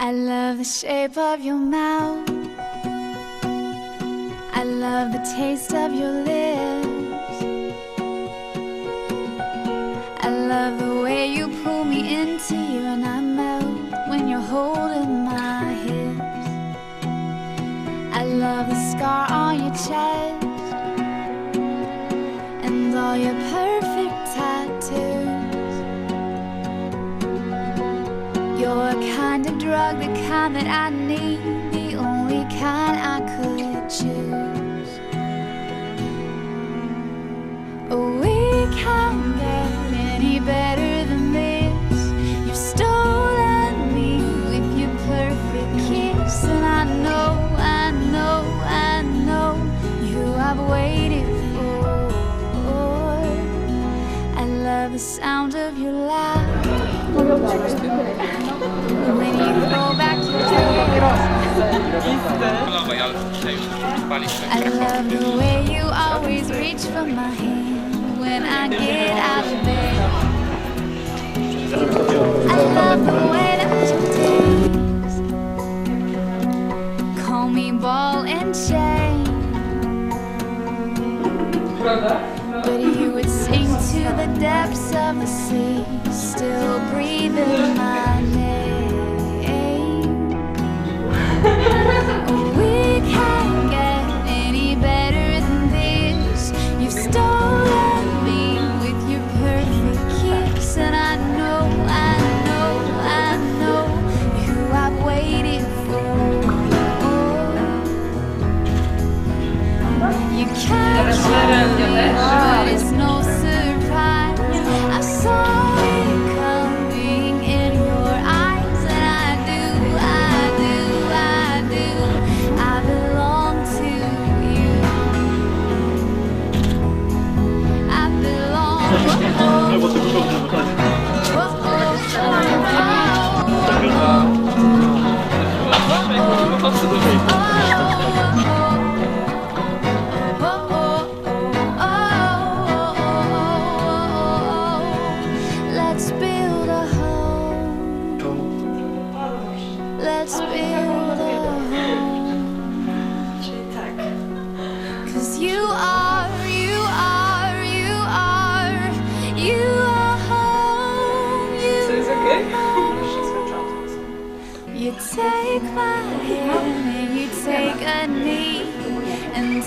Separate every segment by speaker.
Speaker 1: I love the shape of your mouth. I love the taste of your lips. I love the way you pull me into you and I melt when you're holding my hips. I love the scar on your chest and all your kind the kind that I need, the only kind I could choose. We can't get any better than this. You've stolen me with your perfect kiss, and I know, I know, I know you I've waited for. I love the sound of your laugh I love the way you always reach for my hand when I get out of bed. I love the way that you dance. Call me ball and chain. But you would sink to the depths of the sea, still breathing my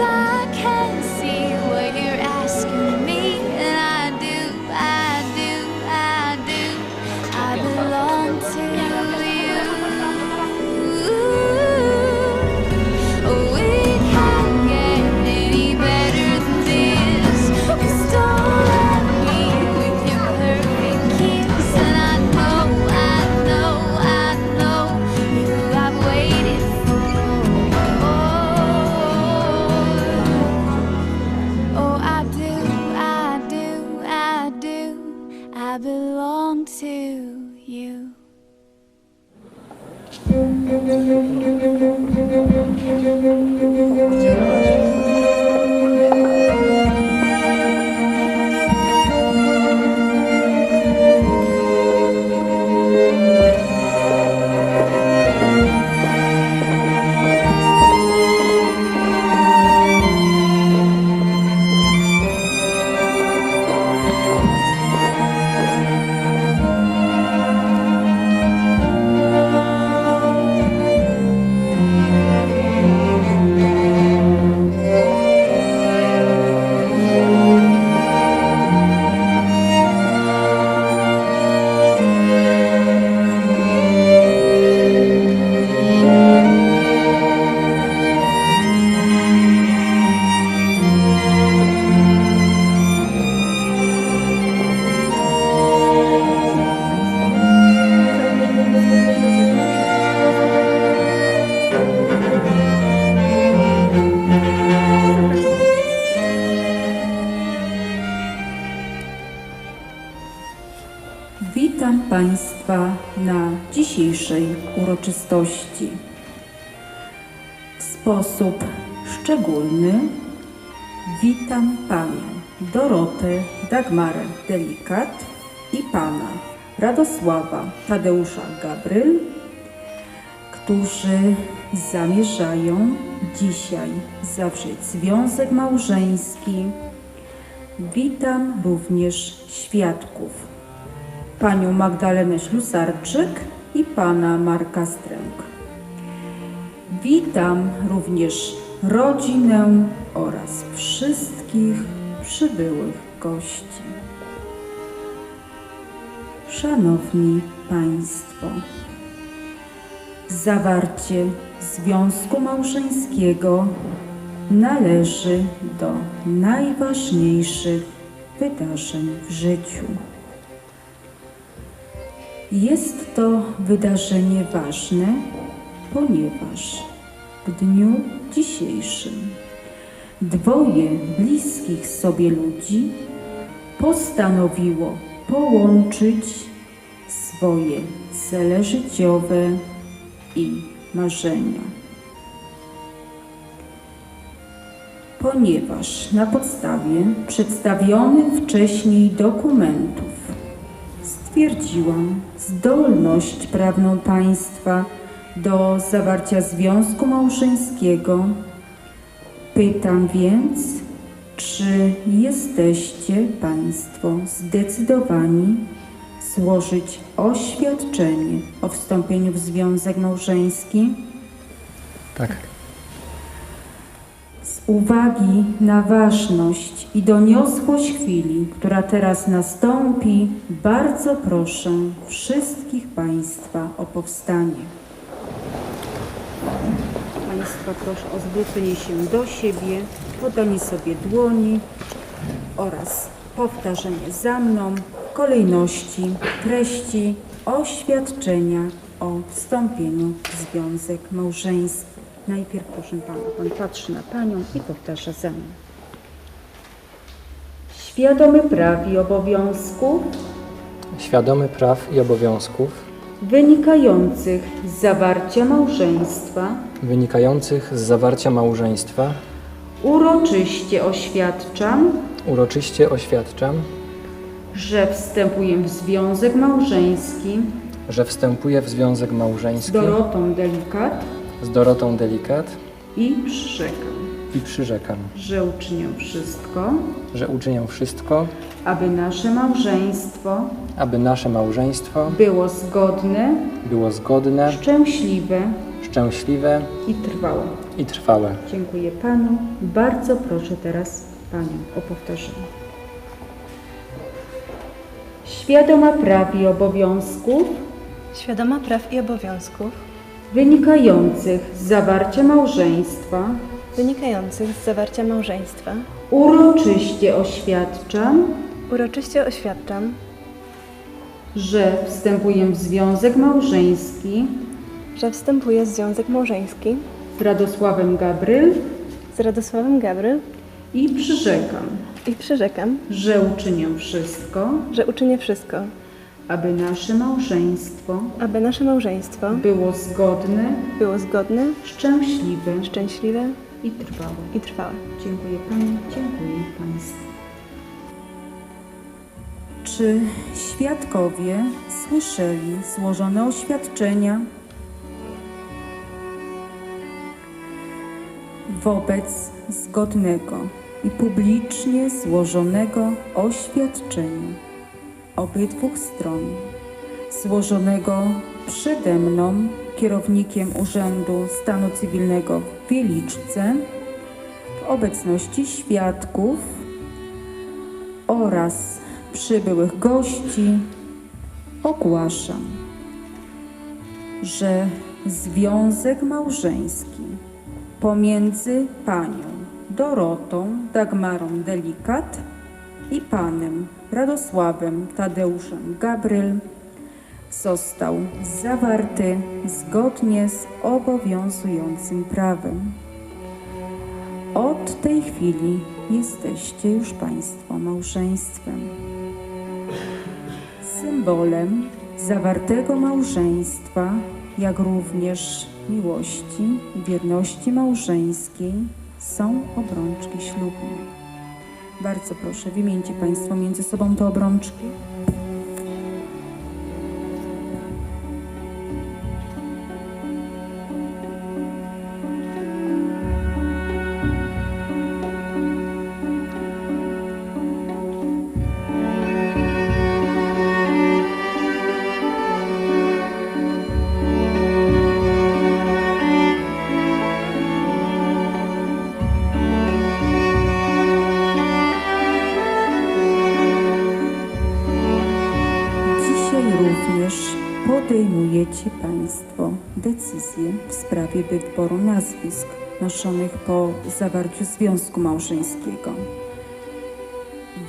Speaker 2: time 안녕하세요. Panią Dorotę Dagmarę Delikat i Pana Radosława Tadeusza Gabryl którzy zamierzają dzisiaj zawrzeć związek małżeński. Witam również świadków, panią Magdalenę Ślusarczyk i pana Marka Stręk. Witam również rodzinę oraz wszystkich przybyłych gości. Szanowni Państwo, zawarcie związku małżeńskiego należy do najważniejszych wydarzeń w życiu. Jest to wydarzenie ważne, ponieważ w dniu dzisiejszym dwoje bliskich sobie ludzi postanowiło połączyć swoje cele życiowe i marzenia. Ponieważ na podstawie przedstawionych wcześniej dokumentów stwierdziłam zdolność prawną państwa do zawarcia związku małżeńskiego, pytam więc, czy jesteście Państwo zdecydowani złożyć oświadczenie o wstąpieniu w związek małżeński?
Speaker 3: Tak.
Speaker 2: Z uwagi na ważność i doniosłość chwili, która teraz nastąpi, bardzo proszę wszystkich Państwa o powstanie. Państwa proszę o zwrócenie się do siebie, podanie sobie dłoni oraz powtarzanie za mną kolejności treści oświadczenia o wstąpieniu w związek małżeński. Najpierw proszę Pana, Pan patrzy na Panią i powtarza za mną. Świadomy praw i obowiązków
Speaker 3: Świadomy praw i obowiązków
Speaker 2: wynikających z zawarcia małżeństwa.
Speaker 3: Wynikających z zawarcia małżeństwa.
Speaker 2: Uroczyście oświadczam,
Speaker 3: uroczyście oświadczam,
Speaker 2: że wstępuję w związek małżeński.
Speaker 3: że wstępuję w związek
Speaker 2: z
Speaker 3: małżeński.
Speaker 2: Dorotą Delikat.
Speaker 3: Z Dorotą Delikat.
Speaker 2: I przyrzekam,
Speaker 3: i przyrzekam,
Speaker 2: że uczynię wszystko,
Speaker 3: że uczynię wszystko,
Speaker 2: aby nasze małżeństwo
Speaker 3: aby nasze małżeństwo
Speaker 2: było zgodne,
Speaker 3: było zgodne,
Speaker 2: szczęśliwe
Speaker 3: szczęśliwe
Speaker 2: i trwałe.
Speaker 3: i trwałe.
Speaker 2: Dziękuję Panu. Bardzo proszę teraz Panią o powtórzenie. Świadoma praw i obowiązków
Speaker 4: Świadoma praw i obowiązków
Speaker 2: wynikających z zawarcia małżeństwa
Speaker 4: wynikających z zawarcia małżeństwa.
Speaker 2: Uroczyście oświadczam,
Speaker 4: uroczyście oświadczam,
Speaker 2: że wstępuję w związek małżeński
Speaker 4: że wstępuję w związek małżeński
Speaker 2: z Radosławem Gabryl
Speaker 4: z Radosławem Gabryl
Speaker 2: i przyrzekam,
Speaker 4: i przyrzekam,
Speaker 2: że uczynię wszystko,
Speaker 4: że uczynię wszystko,
Speaker 2: aby nasze małżeństwo
Speaker 4: aby nasze małżeństwo
Speaker 2: było zgodne,
Speaker 4: było zgodne,
Speaker 2: szczęśliwe.
Speaker 4: szczęśliwe
Speaker 2: i trwałe.
Speaker 4: i trwałe.
Speaker 2: Dziękuję Pani, dziękuję Państwu. Czy świadkowie słyszeli złożone oświadczenia wobec zgodnego i publicznie złożonego oświadczenia obydwu stron, złożonego przede mną, kierownikiem Urzędu Stanu Cywilnego w Wieliczce, w obecności świadków oraz przybyłych gości. Ogłaszam, że związek małżeński pomiędzy panią Dorotą Dagmarą Delikat i panem Radosławem Tadeuszem Gabryl został zawarty zgodnie z obowiązującym prawem. Od tej chwili jesteście już Państwo małżeństwem. Symbolem zawartego małżeństwa, jak również miłości i wierności małżeńskiej są obrączki ślubne. Bardzo proszę, wymieńcie Państwo między sobą te obrączki. Również podejmujecie Państwo decyzję w sprawie wyboru nazwisk noszonych po zawarciu związku małżeńskiego.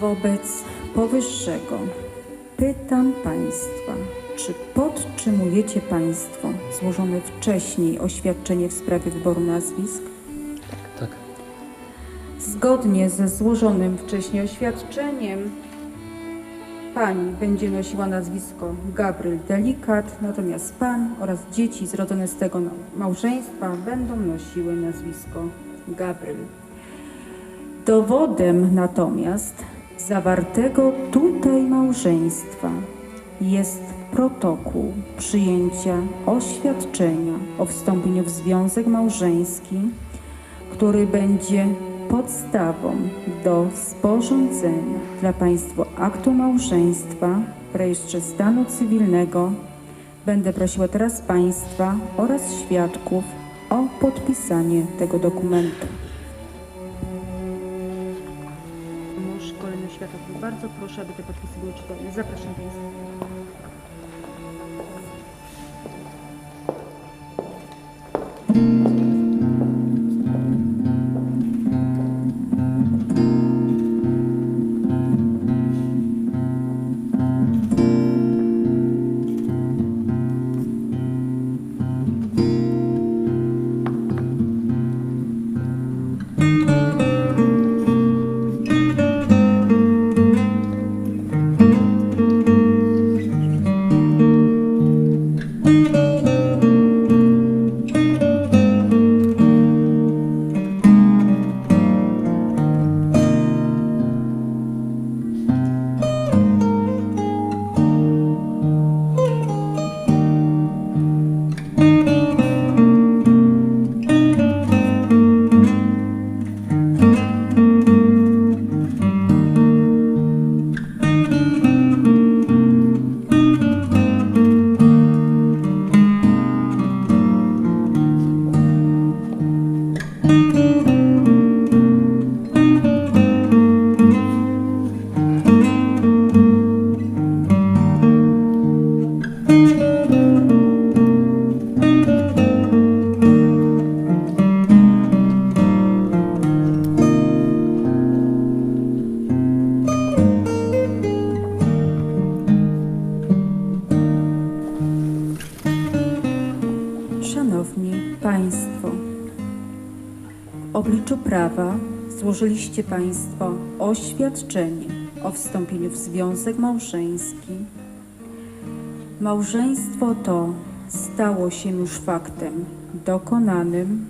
Speaker 2: Wobec powyższego pytam Państwa, czy podtrzymujecie Państwo złożone wcześniej oświadczenie w sprawie wyboru nazwisk?
Speaker 3: Tak.
Speaker 2: Zgodnie ze złożonym wcześniej oświadczeniem pani będzie nosiła nazwisko Gabriel Delikat, natomiast pan oraz dzieci zrodzone z tego małżeństwa będą nosiły nazwisko Gabriel. Dowodem natomiast zawartego tutaj małżeństwa jest protokół przyjęcia oświadczenia o wstąpieniu w związek małżeński który będzie podstawą do sporządzenia dla Państwa aktu małżeństwa w rejestrze stanu cywilnego. Będę prosiła teraz Państwa oraz świadków o podpisanie tego dokumentu. Mąż kolejny świadek, bardzo proszę, aby te podpisy były czytelne. Zapraszam Państwa. Szanowni Państwo, w obliczu prawa złożyliście Państwo oświadczenie o wstąpieniu w związek małżeński. Małżeństwo to stało się już faktem dokonanym.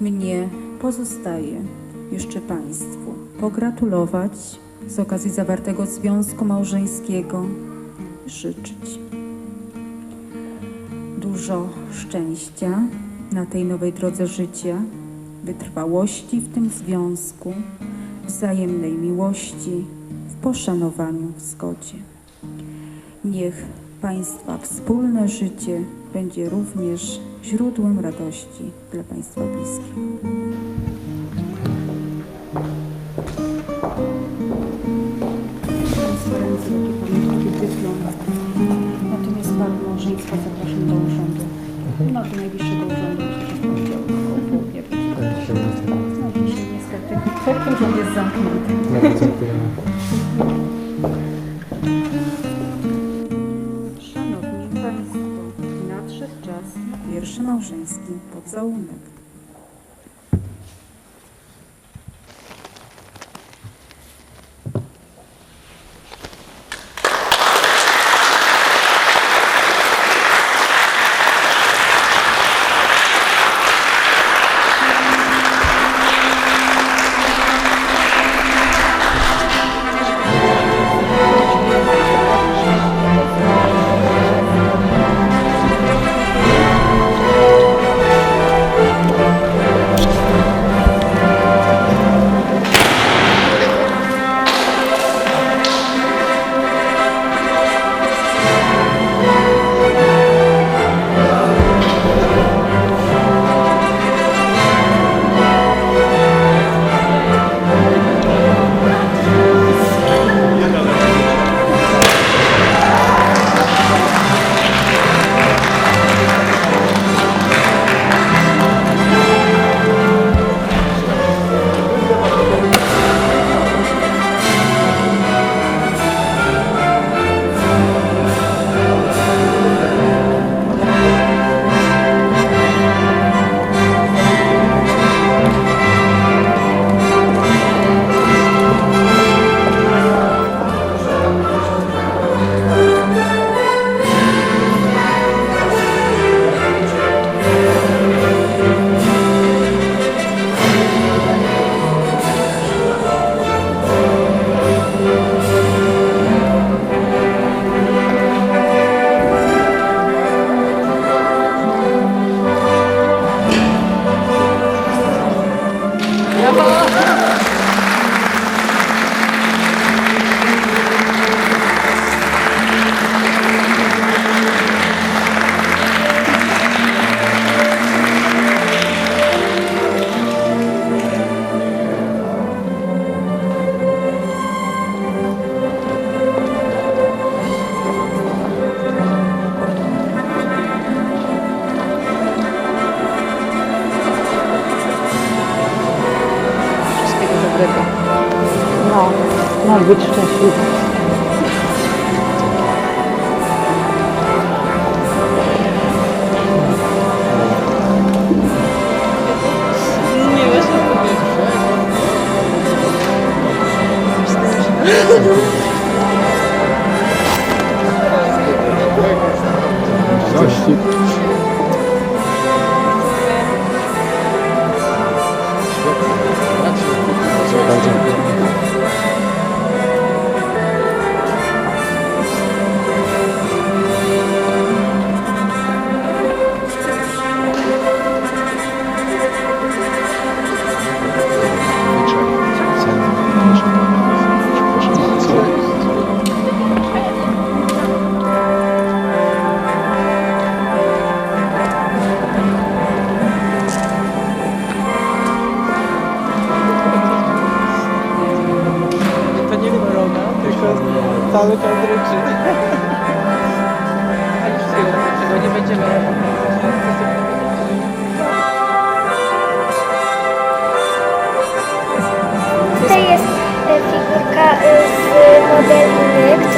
Speaker 2: Mnie pozostaje jeszcze Państwu pogratulować z okazji zawartego związku małżeńskiego, życzyć dużo szczęścia na tej nowej drodze życia, wytrwałości w tym związku, wzajemnej miłości, w poszanowaniu, w zgodzie. Niech Państwa wspólne życie będzie również źródłem radości dla Państwa bliskich. Jest zamknięty.
Speaker 3: Dziękujemy.
Speaker 2: Szanowni Państwo, nadszedł czas na pierwszy małżeński pocałunek.
Speaker 5: 아, 이거 진짜 싫어.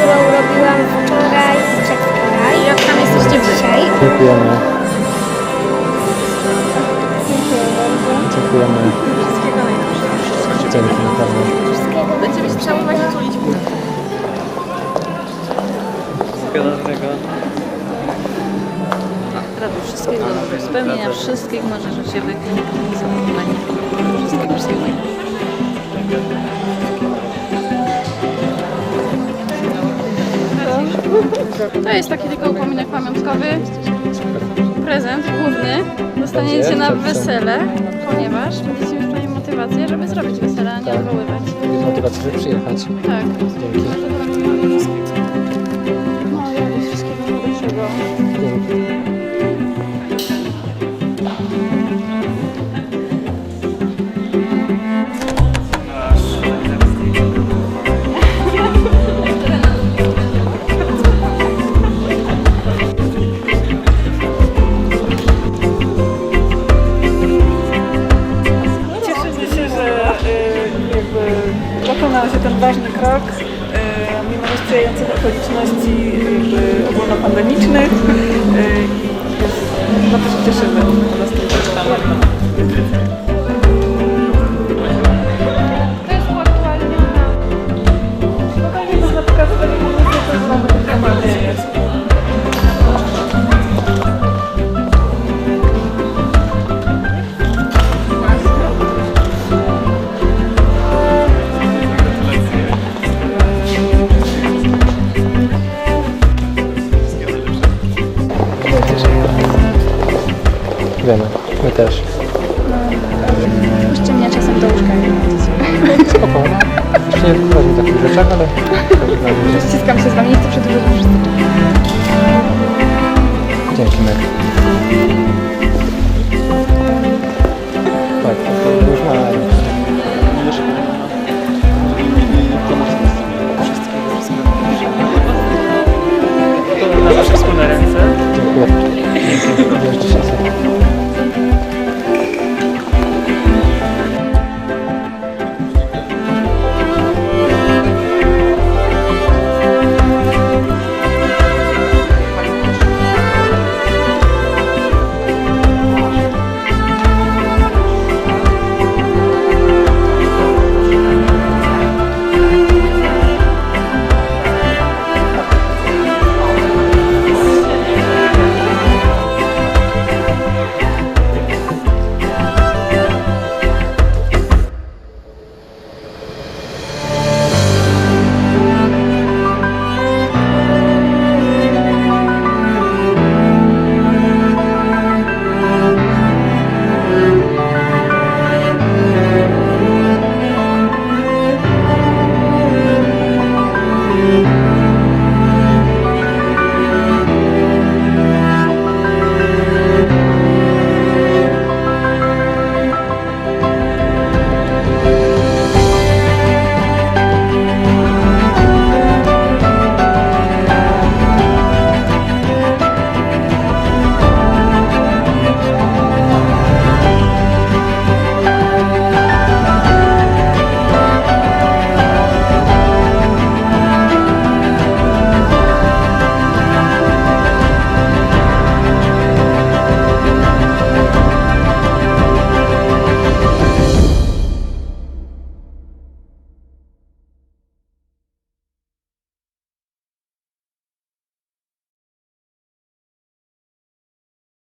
Speaker 5: Którą robiłam wczoraj i przedwczoraj. Jak tam jesteście dzisiaj?
Speaker 3: Dziękujemy. Dziękujemy. Dzięki na pewno.
Speaker 5: Będziemy się całować i tulić.
Speaker 6: Prawie wszystkiego dobrego. Spełnienia wszystkich marzeń życiowych. Wszystkiego, wszystkiego.
Speaker 7: To jest taki tylko upominek pamiątkowy. Prezent główny dostaniecie na wesele, ponieważ będziecie już mieli motywację, żeby zrobić wesele, a nie
Speaker 3: Tak.
Speaker 7: odwoływać.
Speaker 3: Jest motywacja, żeby przyjechać.
Speaker 7: Tak.
Speaker 3: Dzięki.
Speaker 8: Się ten ważny krok, y, mimo niesprzyjających okoliczności ogólnopandemicznych